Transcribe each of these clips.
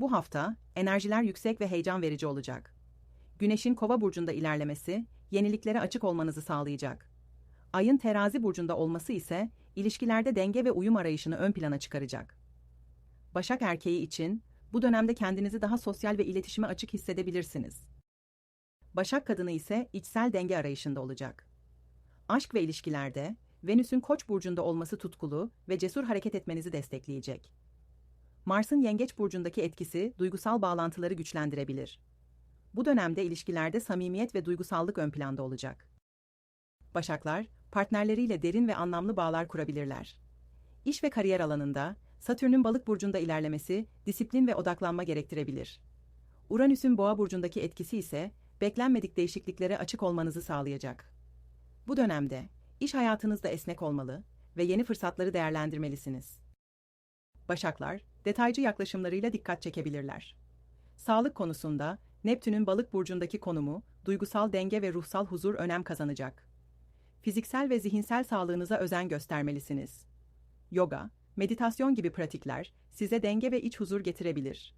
Bu hafta enerjiler yüksek ve heyecan verici olacak. Güneşin Kova burcunda ilerlemesi yeniliklere açık olmanızı sağlayacak. Ayın Terazi burcunda olması ise ilişkilerde denge ve uyum arayışını ön plana çıkaracak. Başak erkeği için bu dönemde kendinizi daha sosyal ve iletişime açık hissedebilirsiniz. Başak kadını ise içsel denge arayışında olacak. Aşk ve ilişkilerde Venüs'ün Koç burcunda olması tutkulu ve cesur hareket etmenizi destekleyecek. Mars'ın Yengeç burcundaki etkisi duygusal bağlantıları güçlendirebilir. Bu dönemde ilişkilerde samimiyet ve duygusallık ön planda olacak. Başaklar, partnerleriyle derin ve anlamlı bağlar kurabilirler. İş ve kariyer alanında Satürn'ün Balık burcunda ilerlemesi disiplin ve odaklanma gerektirebilir. Uranüs'ün Boğa burcundaki etkisi ise beklenmedik değişikliklere açık olmanızı sağlayacak. Bu dönemde iş hayatınızda esnek olmalı ve yeni fırsatları değerlendirmelisiniz. Başaklar, detaycı yaklaşımlarıyla dikkat çekebilirler. Sağlık konusunda Neptün'ün Balık burcundaki konumu, duygusal denge ve ruhsal huzur önem kazanacak. Fiziksel ve zihinsel sağlığınıza özen göstermelisiniz. Yoga, meditasyon gibi pratikler size denge ve iç huzur getirebilir.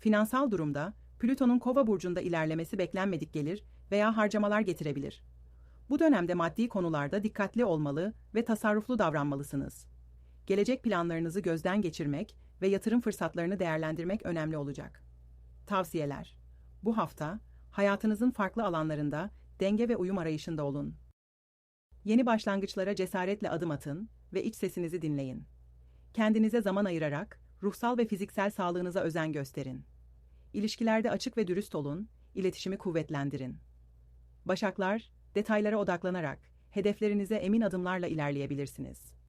Finansal durumda Plüton'un Kova burcunda ilerlemesi beklenmedik gelir veya harcamalar getirebilir. Bu dönemde maddi konularda dikkatli olmalı ve tasarruflu davranmalısınız. Gelecek planlarınızı gözden geçirmek ve yatırım fırsatlarını değerlendirmek önemli olacak. Tavsiyeler Bu hafta, hayatınızın farklı alanlarında denge ve uyum arayışında olun. Yeni başlangıçlara cesaretle adım atın ve iç sesinizi dinleyin. Kendinize zaman ayırarak ruhsal ve fiziksel sağlığınıza özen gösterin. İlişkilerde açık ve dürüst olun, iletişimi kuvvetlendirin. Başaklar, detaylara odaklanarak hedeflerinize emin adımlarla ilerleyebilirsiniz.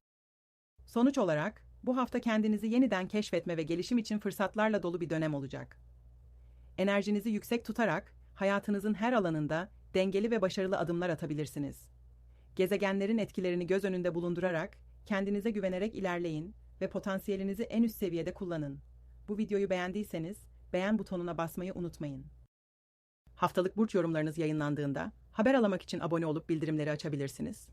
Sonuç olarak, bu hafta kendinizi yeniden keşfetme ve gelişim için fırsatlarla dolu bir dönem olacak. Enerjinizi yüksek tutarak hayatınızın her alanında dengeli ve başarılı adımlar atabilirsiniz. Gezegenlerin etkilerini göz önünde bulundurarak kendinize güvenerek ilerleyin ve potansiyelinizi en üst seviyede kullanın. Bu videoyu beğendiyseniz beğen butonuna basmayı unutmayın. Haftalık burç yorumlarınız yayınlandığında haber alamak için abone olup bildirimleri açabilirsiniz.